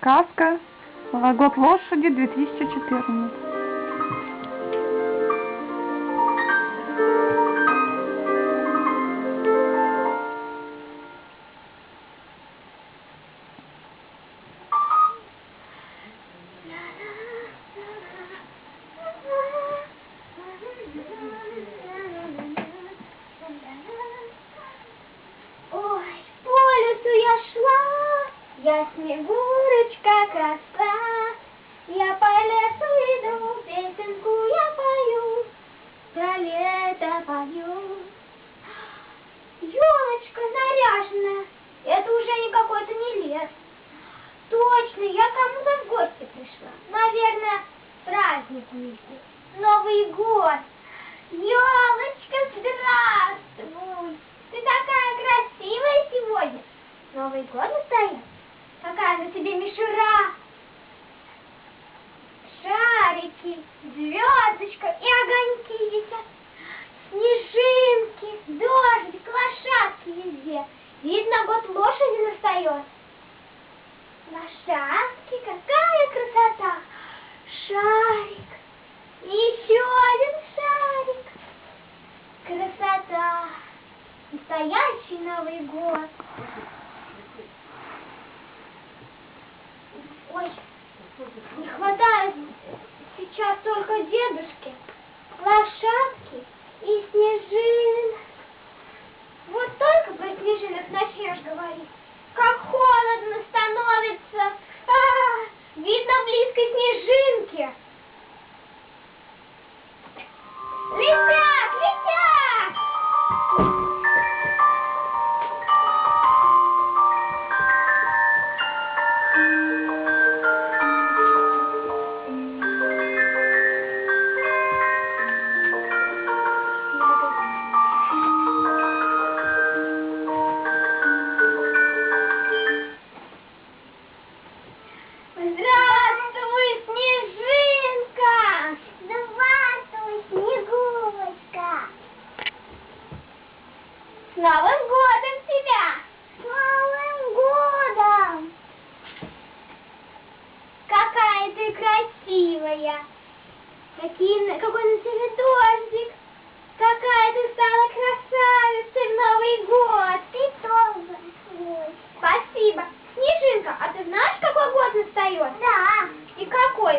Сказка. Год лошади 2014. Пою. Елочка наряженная, это уже не какой-то не лес. Точно, я кому-то в гости пришла. Наверное, праздник есть. Новый год. Елочка, здравствуй! Ты такая красивая сегодня. Новый год настоял. Какая на тебе мишура. Шарики, звездочка и огоньки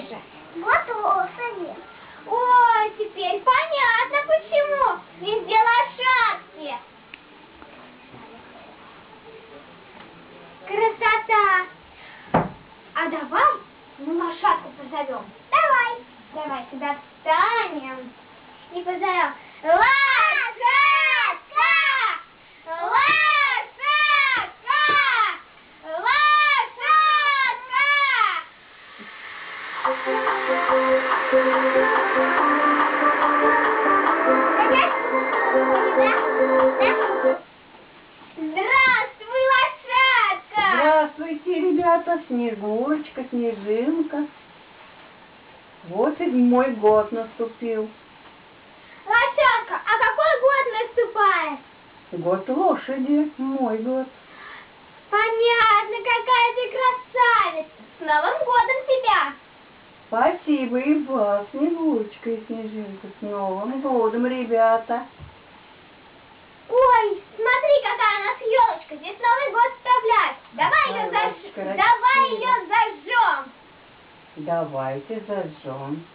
какой Снегурочка, Снежинка. Вот седьмой год наступил. Лошадка, а какой год наступает? Год лошади, мой год. Понятно, какая ты красавица! С Новым годом тебя! Спасибо и вас, Снегурочка и Снежинка. С Новым годом, ребята. Ой, смотри, какая у нас елочка! Здесь Новый год вставлять! Давай ее Ой, заж... красиво. Давай ее зажжем! Давайте зажжем.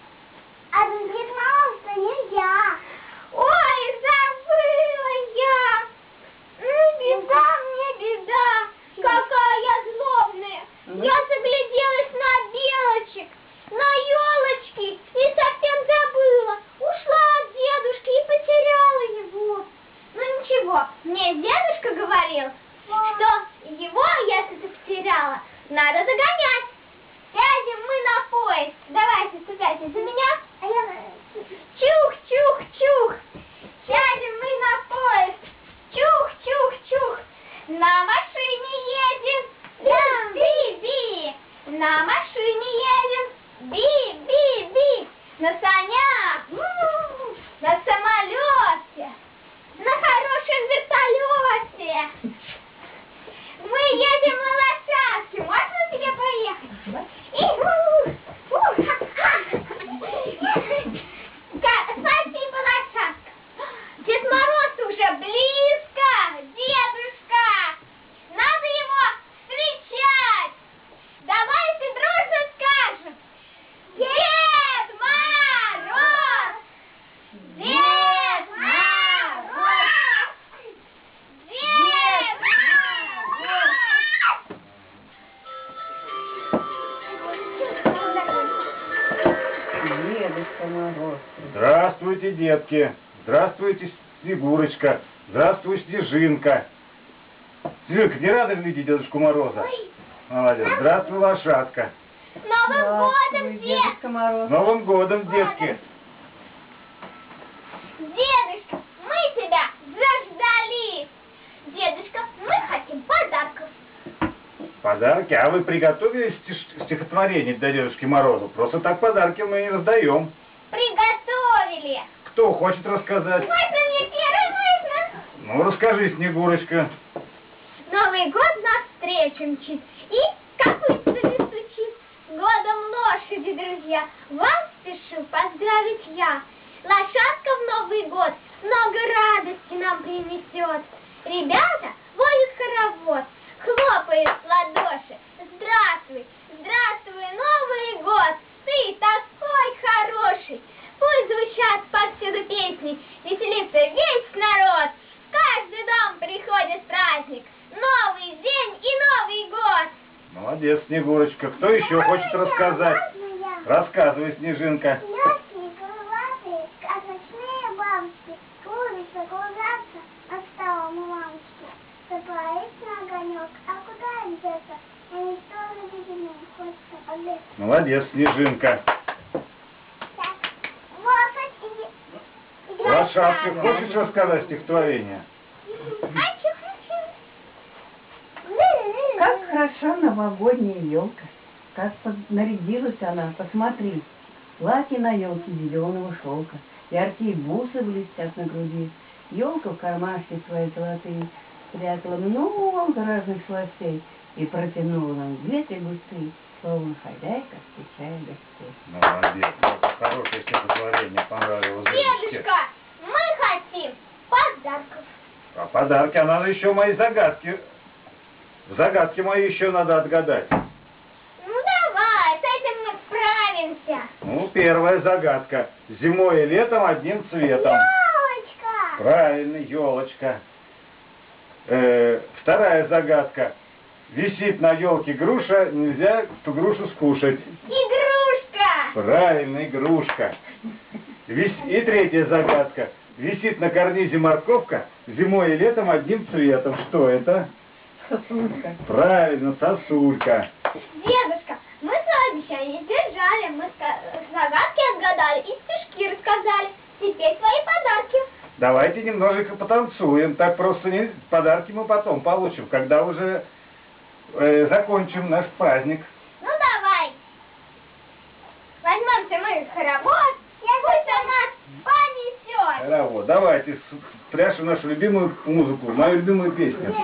А без Дед Мороза нельзя. Ой, забыла я. Ну, беда мне, беда. Какая я злобная. Ну. Я загляделась на белочек, на елочки и совсем забыла. Ушла от дедушки и потеряла его. Ну ничего, мне дедушка говорил, что его, если ты потеряла, надо догонять. Сядем мы на поезд. Давайте, ступайте за меня. А я... Чух, чух, чух. Сядем мы на поезд. Чух, чух, чух. На машине едем. Би, би, би. На машине едем. Би, би, би. На санях. М, На самолете. На хорошем вертолете. Мы едем на лошадке. Можно тебе поехать? Дедушка Мороз. Здравствуйте, детки. Здравствуйте, Снегурочка. Здравствуй, Снежинка. Снежинка, не рада видеть Дедушку Мороза? Ой, Молодец. Здравствуй, лошадка. Новым годом. С Новым годом, детки. Дедушка, мы тебя заждались! Дедушка, мы хотим подарков. Подарки. А вы приготовили стиш- стихотворение для Дедушки Мороза? Просто так подарки мы не раздаем. Приготовили. Кто хочет рассказать? Можно мне первый, можно? Ну, расскажи, Снегурочка. Новый год навстречу мчит, и копытцами стучит. С годом лошади, друзья, вас спешу поздравить я. Лошадка в Новый год много радости нам принесет. Ребята водят хоровод, хлопают в ладоши. Здравствуй, здравствуй, Новый год, ты такой хороший. Пусть звучат повсюду песни, веселится весь народ. В каждый дом приходит праздник, новый день и Новый год. Молодец, Снегурочка. Кто еще хочет рассказать? Рассказывай, Снежинка. Легкие, Молодец, Снежинка. Лошадь хочешь рассказать стихотворение? Как хороша новогодняя елка. Как нарядилась она, посмотри. Платье на елке зеленого шелка. Яркие бусы блестят на груди. Елка в кармашке свои золотые спрятала много разных сластей и протянула нам ветви густые, словно хозяйка встречая гостей. Молодец. Вот Хорошее стихотворение понравилось. Дедушка, мы хотим подарков. А подарки, а надо еще мои загадки. Загадки мои еще надо отгадать. Ну давай, с этим мы справимся. Ну, первая загадка. Зимой и летом одним цветом. Елочка! Правильно, елочка. Э, вторая загадка. Висит на елке груша, нельзя ту грушу скушать. Игрушка! Правильно, игрушка. Вис- И третья загадка. Висит на карнизе морковка, зимой и летом одним цветом. Что это? Сосулька. Правильно, сосулька. Дедушка, мы свое обещание держали, мы загадки отгадали и стишки рассказали. Теперь твои подарки. Давайте немножечко потанцуем. Так просто не... подарки мы потом получим, когда уже э, закончим наш праздник. Ну давай. Возьмемся мы хоровод, пусть он нас понесет. Браво. Давайте спрячем нашу любимую музыку, мою любимую песню.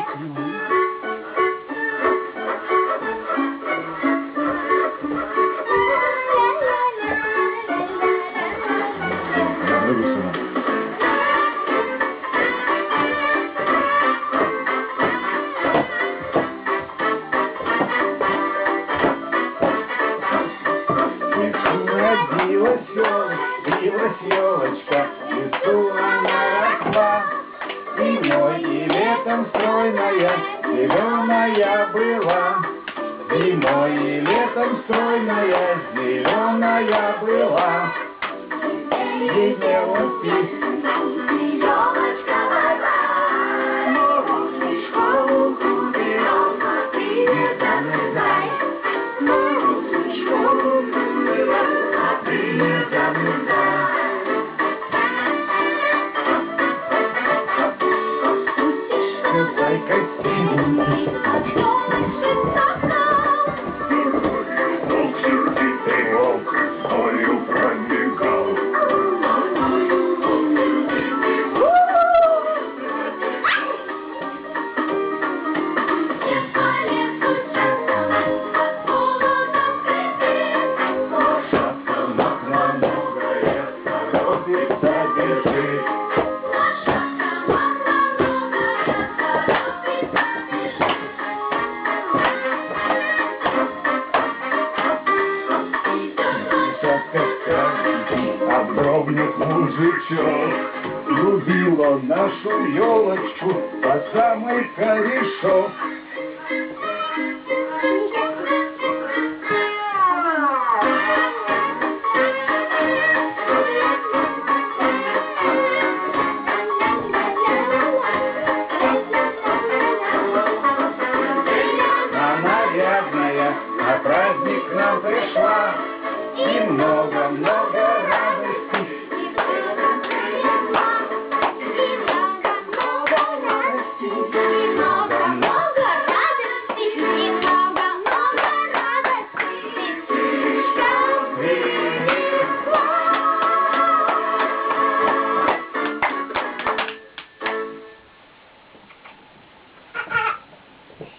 Елочку по самый корешок.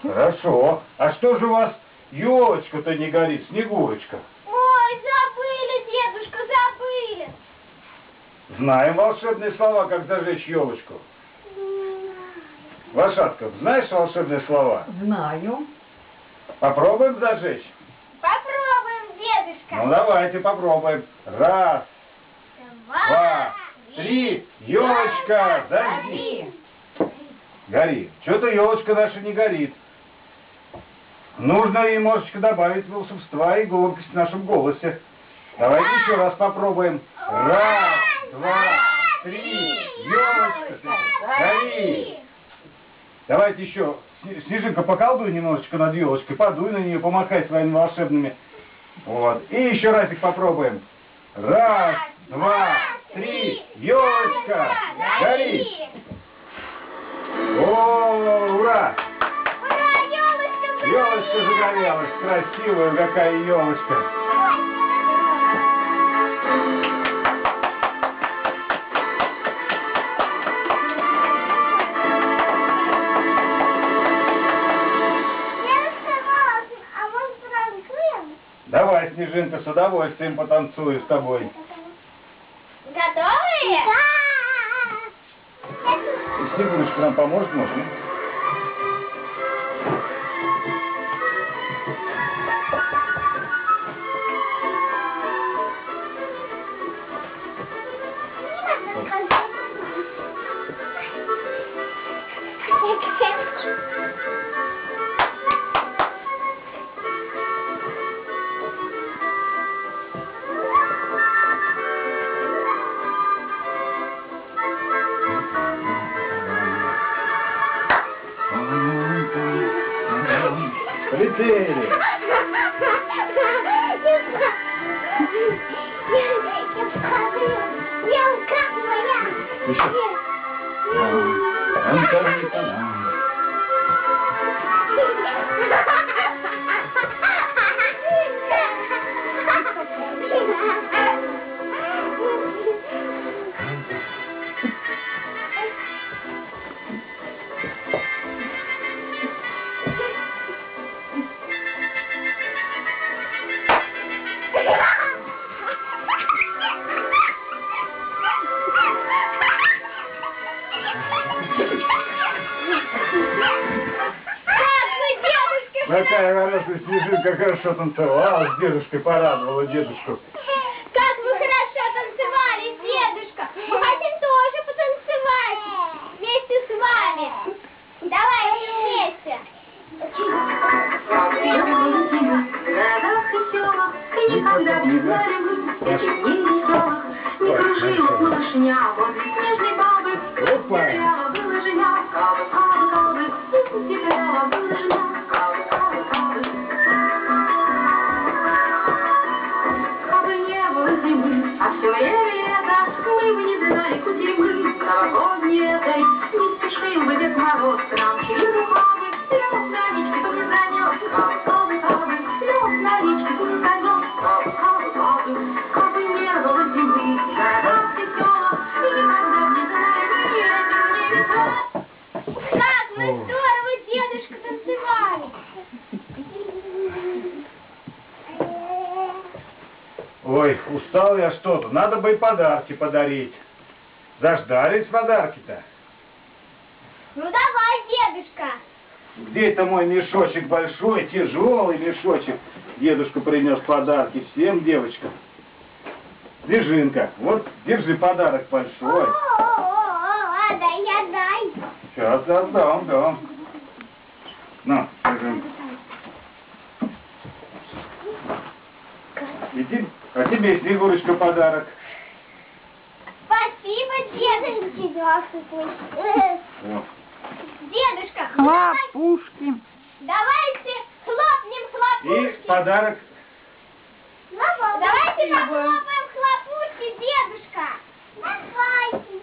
Хорошо. А что же у вас елочка-то не горит, Снегурочка? Ой, забыли, дедушка, забыли. Знаем волшебные слова, как зажечь елочку. Лошадка, знаешь волшебные слова? Знаю. Попробуем зажечь? Попробуем, дедушка. Ну давайте попробуем. Раз, два, три. Елочка, зажги. Гори. Что-то елочка наша не горит. Нужно немножечко добавить волшебства и громкость в нашем голосе. Давайте еще раз попробуем. Раз, два, три. Елочка, гори. Давайте еще. Сне- Снежинка, поколдуй немножечко над елочкой, подуй на нее, помахай своими волшебными. Вот. И еще разик попробуем. Раз, два, три. Елочка, гори. О! Ура, елочка, загорелась, красивая какая елочка. А может? Давай, Снежинка, с удовольствием потанцую с тобой. Готовы? Да! Снегурочка нам поможет, можно? Антарктика. Как Какая хорошая снежинка, хорошо танцевала, с дедушкой порадовала дедушку. Ой, устал я что-то. Надо бы и подарки подарить. Заждались подарки-то. Ну давай, дедушка. Где это мой мешочек большой, тяжелый мешочек? Дедушка принес подарки всем девочкам. Снежинка, вот держи подарок большой. О-о-о, отдай, отдай. Сейчас отдам, дам. На, Снежинка. Иди, а тебе, Снегурочка, подарок. Спасибо, дедушка. Дедушка, Хлопушки. давайте хлопнем хлопушки. подарок. Давайте похлопаем хлопушки, дедушка. Давайте.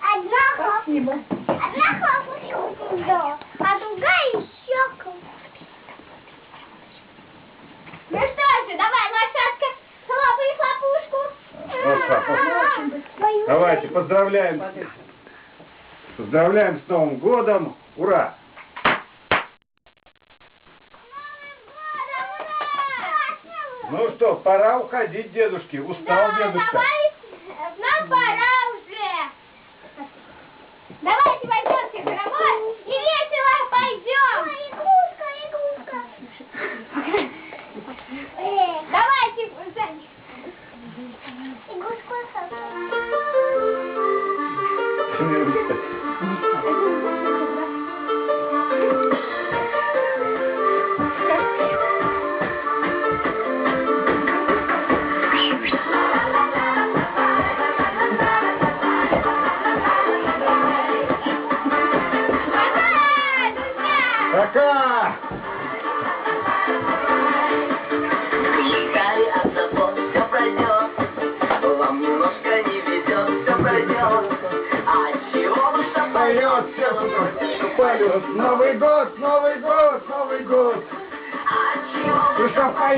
Одна хлопушка. Одна хлопушка. А другая еще Ну что же, давай, лошадка, хлопай хлопушку. Вот так вот. Давайте, поздравляем. Поздравляем с Новым годом. Ура! Ну что, пора уходить, дедушки. Устал Да, дедушка. давай, нам пора уже. Давайте пойдемте в хоровод и весело пойдем. игрушка, игрушка. Давайте. Игрушку Пока!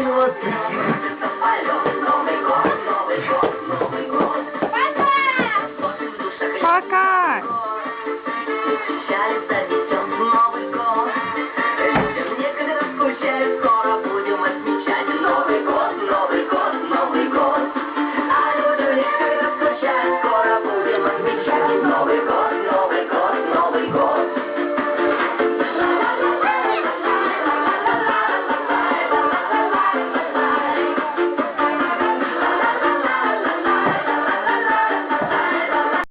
Год, Новый год.